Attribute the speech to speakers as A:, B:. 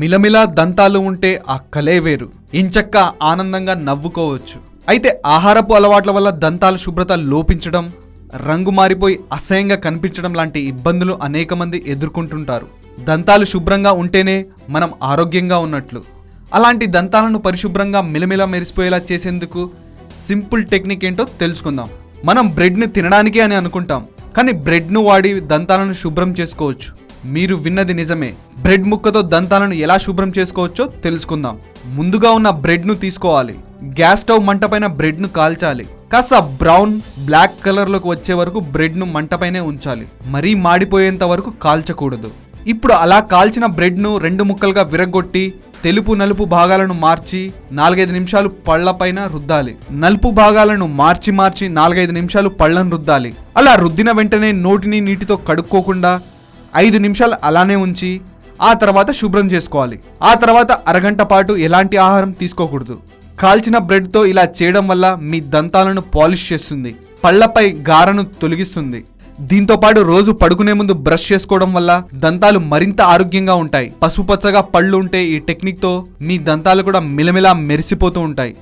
A: మిలమిలా దంతాలు ఉంటే ఆ కలే వేరు. ఇంచక్క ఆనందంగా నవ్వుకోవచ్చు. అయితే ఆహారపు అలవాట్ల వల్ల దంతాల శుభ్రత లోపించడం రంగు మారిపోయి అసహ్యంగా కనిపించడం లాంటి ఇబ్బందులు అనేక మంది ఎదుర్కొంటుంటారు. దంతాలు శుభ్రంగా ఉంటేనే మనం ఆరోగ్యంగా ఉన్నట్లు. అలాంటి దంతాలను పరిశుభ్రంగా మిలమిలా మెరిసిపోయేలా చేసేందుకు సింపుల్ టెక్నిక్ ఏంటో తెలుసుకుందాం. మనం బ్రెడ్ని తినడానికి అని అనుకుంటాం కానీ బ్రెడ్ను వాడి దంతాలను శుభ్రం చేసుకోవచ్చు. మీరు విన్నది నిజమే. బ్రెడ్ ముక్కతో దంతాలను ఎలా శుభ్రం చేసుకోవచ్చో తెలుసుకుందాం. ముందుగా ఉన్న బ్రెడ్ను తీసుకోవాలి. గ్యాస్ స్టవ్ మంటపైన బ్రెడ్ను కాల్చాలి. కాస్త బ్రౌన్ బ్లాక్ కలర్లోకి వచ్చే వరకు బ్రెడ్ను మంటపైనే ఉంచాలి. మరీ మాడిపోయేంత వరకు కాల్చకూడదు. ఇప్పుడు అలా కాల్చిన బ్రెడ్ను రెండు ముక్కలుగా విరగొట్టి తెలుపు నలుపు భాగాలను మార్చి నాలుగైదు నిమిషాలు పళ్ళపైన రుద్దాలి. నలుపు భాగాలను మార్చి మార్చి నాలుగైదు నిమిషాలు పళ్ళను రుద్దాలి. అలా రుద్దిన వెంటనే నోటిని నీటితో కడుక్కోకుండా ఐదు నిమిషాలు అలానే ఉంచి ఆ తర్వాత శుభ్రం చేసుకోవాలి. ఆ తర్వాత అరగంట పాటు ఎలాంటి ఆహారం తీసుకోకూడదు. కాల్చిన బ్రెడ్తో ఇలా చేయడం వల్ల మీ దంతాలను పాలిష్ చేస్తుంది. పళ్ళపై గారను తొలగిస్తుంది. దీంతో పాటు రోజు పడుకునే ముందు బ్రష్ చేసుకోవడం వల్ల దంతాలు మరింత ఆరోగ్యంగా ఉంటాయి. పసుపు పచ్చగా పళ్ళు ఉంటే ఈ టెక్నిక్తో మీ దంతాలు కూడా మిలమిలా మెరిసిపోతూ ఉంటాయి.